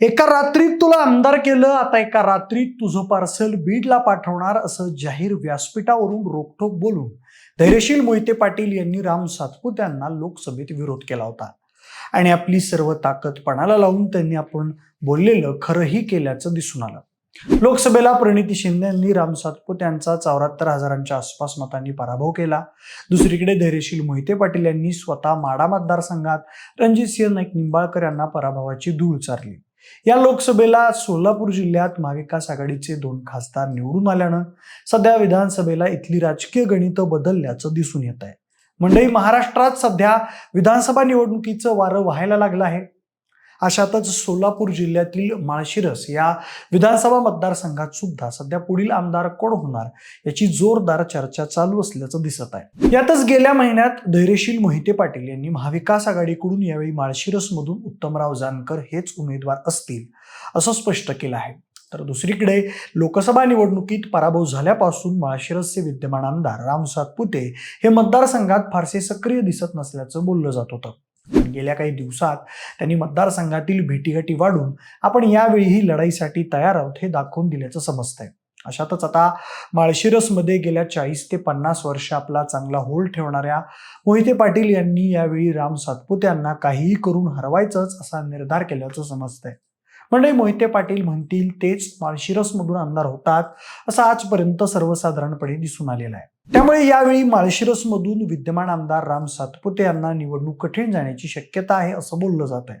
एका रात्रीत तुला आमदार केलं आता एका रात्रीत तुझं पार्सल बीडला पाठवणार असं जाहीर व्यासपीठावरून रोखठोक बोलून धैर्यशील मोहिते पाटील यांनी राम सातपुत यांना लोकसभेत विरोध केला होता. आणि आपली सर्व ताकद पणाला लावून त्यांनी आपण बोललेलं खरंही केल्याचं दिसून आलं. लोकसभेला प्रणिती शिंदे यांनी राम सातपुत यांचा चौऱ्याहत्तर हजारांच्या आसपास मतांनी पराभव केला. दुसरीकडे धैर्यशील मोहिते पाटील यांनी स्वतः माडा मतदारसंघात रणजितसिंह नाईक निंबाळकर यांना पराभवाची धूळ चारली. या लोकसभेला सोलापूर जिल्ह्यात महाविकास आघाडीचे दोन खासदार निवडून आल्यानं सध्या विधानसभेला इथली राजकीय गणितं बदलल्याचं दिसून येत आहे मंडळी महाराष्ट्रात सध्या विधानसभा निवडणुकीचं वारं व्हायला लागलं आहे. अशातच सोलापूर जिल्ह्यातील माळशिरस या विधानसभा मतदारसंघात सुद्धा सध्या पुढील आमदार कोण होणार याची जोरदार चर्चा चालू असल्याचं दिसत आहे. यातच गेल्या महिन्यात धैर्यशील मोहिते पाटील यांनी महाविकास आघाडीकडून यावेळी माळशिरसमधून उत्तमराव जानकर हेच उमेदवार असतील असं स्पष्ट केलं आहे. तर दुसरीकडे लोकसभा निवडणुकीत पराभव झाल्यापासून माळशिरसचे विद्यमान आमदार राम सातपुते हे मतदारसंघात फारसे सक्रिय दिसत नसल्याचं बोललं जात होतं. गेल्या काही दिवसात त्यांनी मतदारसंघातील भेटीगाठी वाढून आपण यावेळीही लढाईसाठी तयार आहोत हे दाखवून दिल्याचं समजतंय. अशातच आता माळशिरसमध्ये गेल्या चाळीस ते पन्नास वर्ष आपला चांगला होल ठेवणाऱ्या मोहिते पाटील यांनी यावेळी राम सातपुते यांना काहीही करून हरवायचंच असा निर्धार केल्याचं समजतंय. म्हणजे मोहिते पाटील म्हणतील तेच माळशिरसमधून आमदार होतात असं आजपर्यंत सर्वसाधारणपणे दिसून आलेलं आहे. त्यामुळे यावेळी माळशिरसमधून विद्यमान आमदार राम सातपुते यांना निवडणूक कठीण जाण्याची शक्यता आहे असं बोललं जात आहे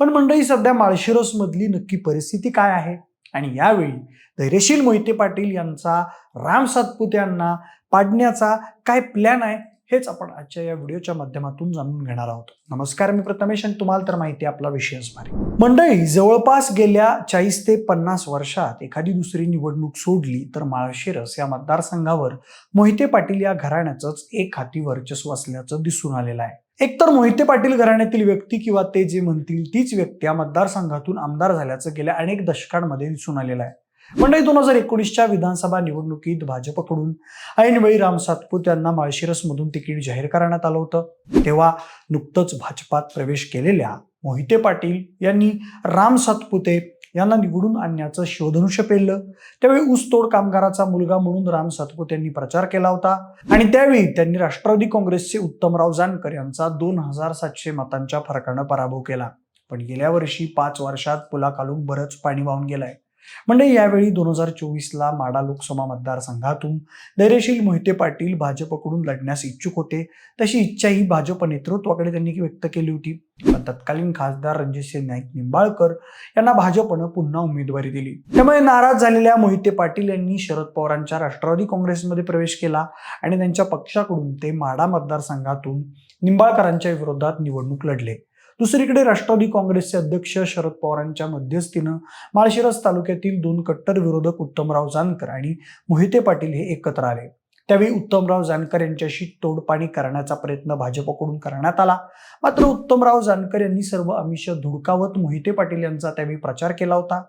पण मंडळी सध्या माळशिरसमधली नक्की परिस्थिती काय आहे? आणि यावेळी धैर्यशील मोहिते पाटील यांचा राम सातपुते यांना पाडण्याचा काय प्लॅन आहे? हेच आपण आजच्या या व्हिडिओच्या माध्यमातून जाणून घेणार आहोत. नमस्कार मी प्रथमेश आणि तुम्हाला तर माहिती आहे आपला विषयच भारी मंडळी जवळपास गेल्या चाळीस ते पन्नास वर्षात एखादी दुसरी निवडणूक सोडली तर माळशिरस या मतदारसंघावर मोहिते पाटील या घराण्याचंच एक हाती वर्चस्व असल्याचं दिसून आलेलं आहे. एकतर मोहिते पाटील घराण्यातील व्यक्ती किंवा ते जे म्हणतील तीच व्यक्ती या मतदारसंघातून आमदार झाल्याचं गेल्या अनेक दशकांमध्ये दिसून आलेलं आहे. मंडळी दोन हजार एकोणीसच्या विधानसभा निवडणुकीत भाजपकडून ऐनवेळी राम सातपुत यांना माळशिरसमधून तिकीट जाहीर करण्यात आलं होतं. तेव्हा नुकतंच भाजपात प्रवेश केलेल्या मोहिते पाटील यांनी राम सातपुते यांना निवडून आणण्याचं शोधनुष्य पेललं. त्यावेळी ऊसतोड कामगाराचा मुलगा म्हणून राम सातपुते यांनी प्रचार केला होता. आणि त्यावेळी त्यांनी राष्ट्रवादी काँग्रेसचे उत्तमराव जानकर यांचा दोन हजार सातशे मतांच्या फरकानं पराभव केला. पण गेल्या वर्षी पाच वर्षात पुलाखालून बरंच पाणी वाहून गेलंय. म्हणजे यावेळी दोन हजार चोवीसला माडा लोकसभा मतदारसंघातून धैर्यशील मोहिते पाटील भाजपकडून लढण्यास इच्छुक होते. तशी इच्छाही भाजप नेतृत्वाकडे त्यांनी व्यक्त केली होती. तत्कालीन खासदार रणजितसिंह नाईक निंबाळकर यांना भाजपनं पुन्हा उमेदवारी दिली. त्यामुळे नाराज झालेल्या मोहिते पाटील यांनी शरद पवारांच्या राष्ट्रवादी काँग्रेसमध्ये प्रवेश केला आणि त्यांच्या पक्षाकडून ते माडा मतदारसंघातून निंबाळकरांच्या विरोधात निवडणूक लढले. दुसरीकडे राष्ट्रवादी काँग्रेसचे अध्यक्ष शरद पवारांच्या मध्यस्थीनं माळशिरस तालुक्यातील दोन कट्टर विरोधक उत्तमराव जानकर आणि मोहिते पाटील हे एकत्र आले. त्यावेळी उत्तमराव जानकर यांच्याशी तोडपाणी करण्याचा प्रयत्न भाजपकडून करण्यात आला. मात्र उत्तमराव जानकर यांनी सर्व आमिष धुडकावत मोहिते पाटील यांचा त्यावेळी प्रचार केला होता.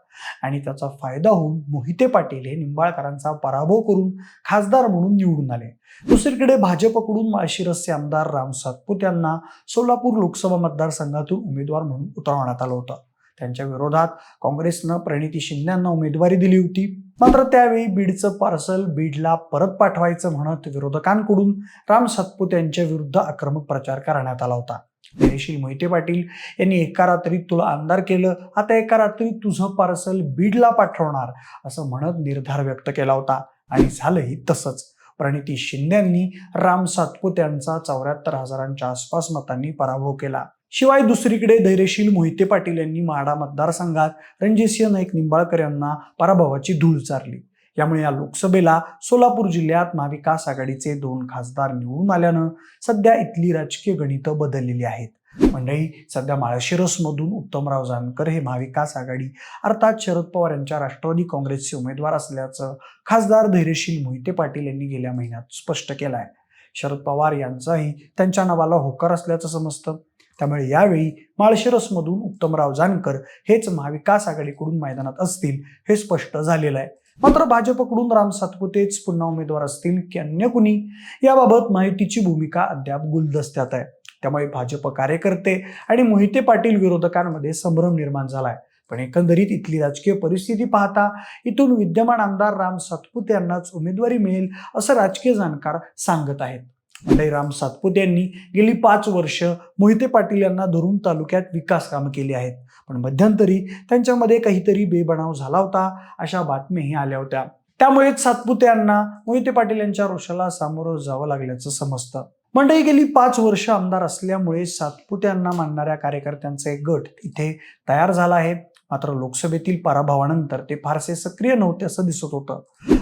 आणि त्याचा फायदा होऊन मोहिते पाटील हे निंबाळकरांचा पराभव करून खासदार म्हणून निवडून आले. दुसरीकडे भाजपकडून माळशिरसचे आमदार राम सातपूत यांना सोलापूर लोकसभा मतदारसंघातून उमेदवार म्हणून उतरवण्यात आलं होतं. त्यांच्या विरोधात काँग्रेसनं प्रणिती शिंदे यांना उमेदवारी दिली होती. मात्र त्यावेळी बीडचं पार्सल बीडला परत पाठवायचं म्हणत विरोधकांकडून राम सातपुते यांच्या विरुद्ध आक्रमक प्रचार करण्यात आला होता. धैर्यशील मोहिते पाटील यांनी एका रात्रीत तुला आमदार केलं आता एका रात्रीत तुझं पार्सल बीडला पाठवणार असं म्हणत निर्धार व्यक्त केला होता. आणि झालंही तसंच. प्रणिती शिंदे यांनी राम सातपूत यांचा चौऱ्याहत्तर हजारांच्या आसपास मतांनी पराभव केला. शिवाय दुसरीकडे धैर्यशील मोहिते पाटील यांनी माडा मतदारसंघात रणजितसिंह नाईक निंबाळकर यांना पराभवाची धूळ चारली. यामुळे या लोकसभेला सोलापूर जिल्ह्यात महाविकास आघाडीचे दोन खासदार निवडून आल्यानं सध्या इथली राजकीय गणितं बदललेली आहेत. मंडळी सध्या माळशिरसमधून उत्तमराव जानकर हे महाविकास आघाडी अर्थात शरद पवार यांच्या राष्ट्रवादी काँग्रेसचे उमेदवार असल्याचं खासदार धैर्यशील मोहिते पाटील यांनी गेल्या महिन्यात स्पष्ट केलं आहे शरद पवार यांचाही त्यांच्या नावाला होकार असल्याचं समजतं. त्यामुळे यावेळी माळशिरसमधून उत्तमराव जानकर हेच महाविकास आघाडीकडून मैदानात असतील हे स्पष्ट झालेलं आहे. मात्र भाजपकडून राम सातपुतेच पुन्हा उमेदवार असतील की अन्य कुणी? याबाबत माहितीची भूमिका अद्याप गुलदस्त्यात आहे. त्यामुळे भाजप कार्यकर्ते आणि मोहिते पाटील विरोधकांमध्ये संभ्रम निर्माण झालाय. पण एकंदरीत इथली राजकीय परिस्थिती पाहता इथून विद्यमान आमदार राम सातपुते यांनाच उमेदवारी मिळेल असं राजकीय जाणकार सांगत आहेत. मंडळी सातपुते यांनी गेली पाच वर्ष मोहिते पाटील यांना धरून तालुक्यात विकास कामं केली आहेत. पण मध्यंतरी त्यांच्यामध्ये काहीतरी बेबनाव झाला होता अशा बातम्याही आल्या होत्या. त्यामुळेच सातपुते यांना मोहिते पाटील यांच्या रोषाला सामोरं जावं लागल्याचं समजतं. मंडळी गेली पाच वर्ष आमदार असल्यामुळे सातपुत्यांना मानणाऱ्या कार्यकर्त्यांचा एक गट इथे तयार झाला आहे. मात्र लोकसभेतील पराभवानंतर ते फारसे सक्रिय नव्हते असं दिसत होतं.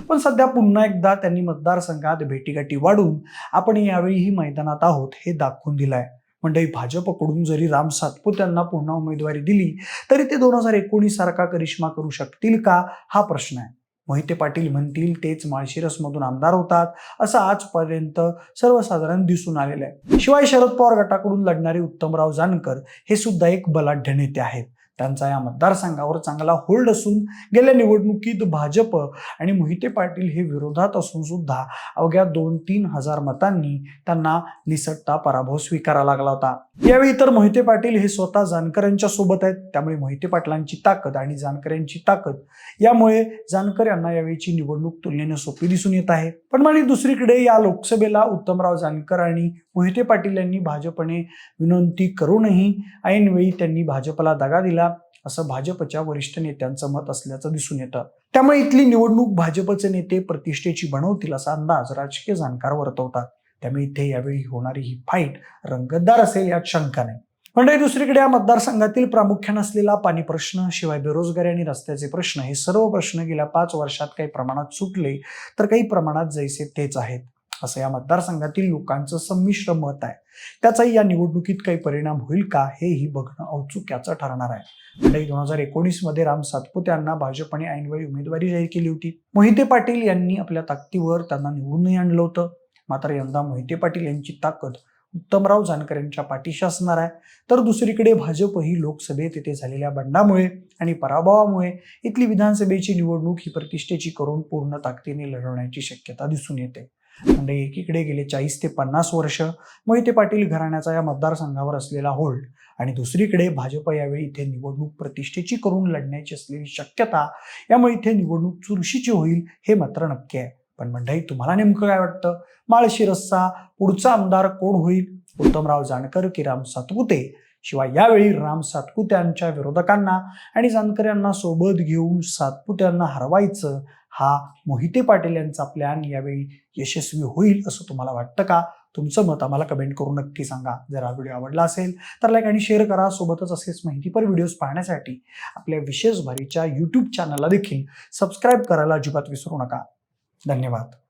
पण सध्या पुन्हा एकदा त्यांनी मतदारसंघात भेटीगाठी वाढून आपण यावेळीही मैदानात आहोत हे दाखवून दिलंय. मंडळी भाजपकडून जरी राम सातपुत्यांना पुन्हा उमेदवारी दिली तरी ते दोन हजार एकोणीस सारखा करिश्मा करू शकतील का? हा प्रश्न आहे. मोहिते पाटील म्हणतील तेच माळशिरसमधून आमदार होतात असं आजपर्यंत सर्वसाधारण दिसून आलेलं आहे. शिवाय शरद पवार गटाकडून लढणारे उत्तमराव जानकर हे सुद्धा एक बलाढ्य नेते आहेत. त्यांचा या मतदारसंघावर चांगला होल्ड असून गेल्या निवडणुकीत भाजप आणि मोहिते पाटील हे विरोधात असून सुद्धा अवघ्या दोन तीन हजार मतांनी त्यांना निसटता पराभव स्वीकारावा लागला होता. यावेळी तर मोहिते पाटील हे स्वतः जानकरांच्या सोबत आहेत. त्यामुळे मोहिते पाटलांची ताकद आणि जानकर यांची ताकद यामुळे जानकर यांना यावेळीची निवडणूक तुलनेने सोपी दिसून येत आहे. पण म्हणजे दुसरीकडे या लोकसभेला उत्तमराव जानकर आणि मोहिते पाटील यांनी भाजपने विनंती करूनही ऐनवेळी त्यांनी भाजपला दगा दिला असं भाजपच्या वरिष्ठ नेत्यांचं मत असल्याचं दिसून येतं. त्यामुळे इथली निवडणूक भाजपचे नेते प्रतिष्ठेची बनवतील असा अंदाज राजकीय जाणकार वर्तवतात. त्यामुळे इथे यावेळी होणारी ही फाईट रंगतदार असेल यात शंका नाही. म्हणजे दुसरीकडे या मतदारसंघातील प्रामुख्यानं असलेला पाणी प्रश्न शिवाय बेरोजगारी आणि रस्त्याचे प्रश्न हे सर्व प्रश्न गेल्या पाच वर्षात काही प्रमाणात सुटले तर काही प्रमाणात जैसे तेच आहेत. असं या मतदारसंघातील लोकांचं संमिश्र मत आहे. त्याचाही या निवडणुकीत काही परिणाम होईल का हेही बघणं औत्सुक्याचं ठरणार आहे. मंडळी दोन हजार एकोणीसमध्ये राम सातपुते यांना भाजपने ऐनवेळी उमेदवारी जाहीर केली होती. मोहिते पाटील यांनी आपल्या ताकदीवर त्यांना निवडूनही आणलं होतं. मात्र यंदा मोहिते पाटील यांची ताकद उत्तमराव जानकर यांच्या पाठीशी असणार आहे. तर दुसरीकडे भाजप ही लोकसभेत येथे झालेल्या बंडामुळे आणि पराभवामुळे इथली विधानसभेची निवडणूक ही प्रतिष्ठेची करून पूर्ण ताकदीने लढवण्याची शक्यता दिसून येते. म्हणजे एकीकडे गेले चाळीस ते पन्नास वर्ष. मोहिते पाटील घराण्याचा या मतदारसंघावर असलेला होल्ड. आणि दुसरीकडे भाजप यावेळी इथे निवडणूक प्रतिष्ठेची करून लढण्याची असलेली शक्यता यामुळे इथे निवडणूक चुरशीची होईल हे मात्र नक्की आहे. पण मंडळी तुम्हाला नेमकं काय वाटतं? माळशिरसचा पुढचा आमदार कोण होईल? उत्तमराव जानकर की राम सातपुते? शिवाय यावेळी राम सातपुत्यांच्या विरोधकांना आणि जानकर यांना सोबत घेऊन सातपुत्यांना हरवायचं हा मोहिते पाटील यांचा प्लॅन यावेळी यशस्वी होईल असं तुम्हाला वाटतं का? तुमचं मत आम्हाला कमेंट करून नक्की सांगा. जर हा व्हिडिओ आवडला असेल तर लाईक आणि शेअर करा. सोबतच असेच माहितीपर व्हिडिओज पाहण्यासाठी आपल्या विशेष भारीच्या यूट्यूब चॅनलला देखील सबस्क्राईब करायला अजिबात विसरू नका. धन्यवाद.